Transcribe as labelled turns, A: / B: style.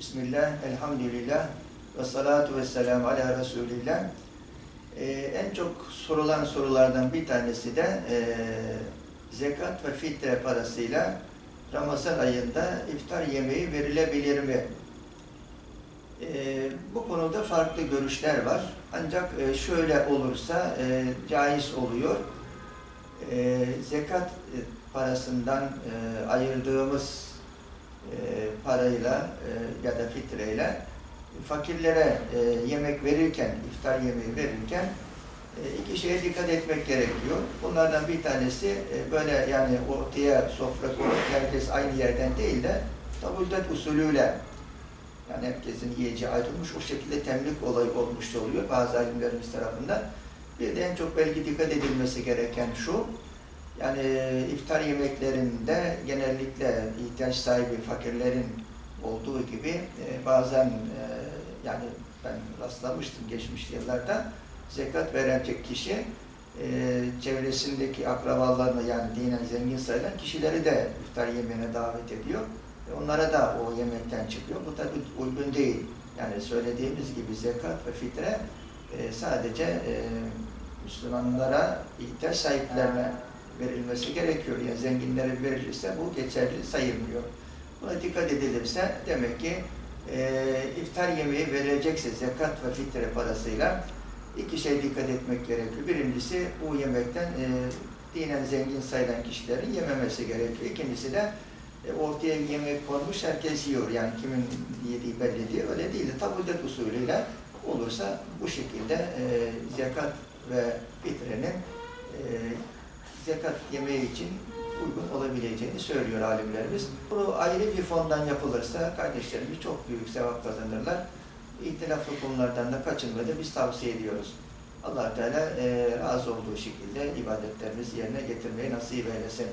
A: Elhamdülillah ve salatu ve selamu ala Resulillah. Ee, en çok sorulan sorulardan bir tanesi de e, zekat ve fitre parasıyla Ramazan ayında iftar yemeği verilebilir mi? Ee, bu konuda farklı görüşler var. Ancak e, şöyle olursa e, caiz oluyor. E, zekat parasından e, ayırdığımız e, parayla e, ya da fitreyle fakirlere e, yemek verirken, iftar yemeği verirken e, iki şeye dikkat etmek gerekiyor. Bunlardan bir tanesi e, böyle yani ortaya sofra koyup herkes aynı yerden değil de tabuldet usulüyle yani herkesin yiyeceği ayrılmış o şekilde temlik olayı olmuş oluyor bazı alimlerimiz tarafından. Bir de en çok belki dikkat edilmesi gereken şu, yani e, iftar yemeklerinde genellikle ihtiyaç sahibi fakirlerin olduğu gibi e, bazen e, yani ben rastlamıştım geçmiş yıllarda zekat verecek kişi e, çevresindeki akrabalarını yani dinen zengin sayılan kişileri de iftar yemeğine davet ediyor. Ve onlara da o yemekten çıkıyor. Bu tabi uygun değil. Yani söylediğimiz gibi zekat ve fitre e, sadece e, Müslümanlara ihtiyaç sahiplerine verilmesi gerekiyor. Yani zenginlere verilirse bu geçerli sayılmıyor. Buna dikkat edilirse demek ki e, iftar yemeği verilecekse zekat ve fitre parasıyla iki şey dikkat etmek gerekiyor. Birincisi bu yemekten e, dinen zengin sayılan kişilerin yememesi gerekiyor. İkincisi de e, ortaya yemek konmuş herkes yiyor. Yani kimin yediği belli değil. Öyle değil de tabuldet usulüyle olursa bu şekilde e, zekat ve fitrenin e, zekat yemeği için uygun olabileceğini söylüyor alimlerimiz. Bu ayrı bir fondan yapılırsa kardeşlerimiz çok büyük sevap kazanırlar. İhtilaflı konulardan da kaçınmayı biz tavsiye ediyoruz. allah Teala e, razı olduğu şekilde ibadetlerimizi yerine getirmeyi nasip eylesin.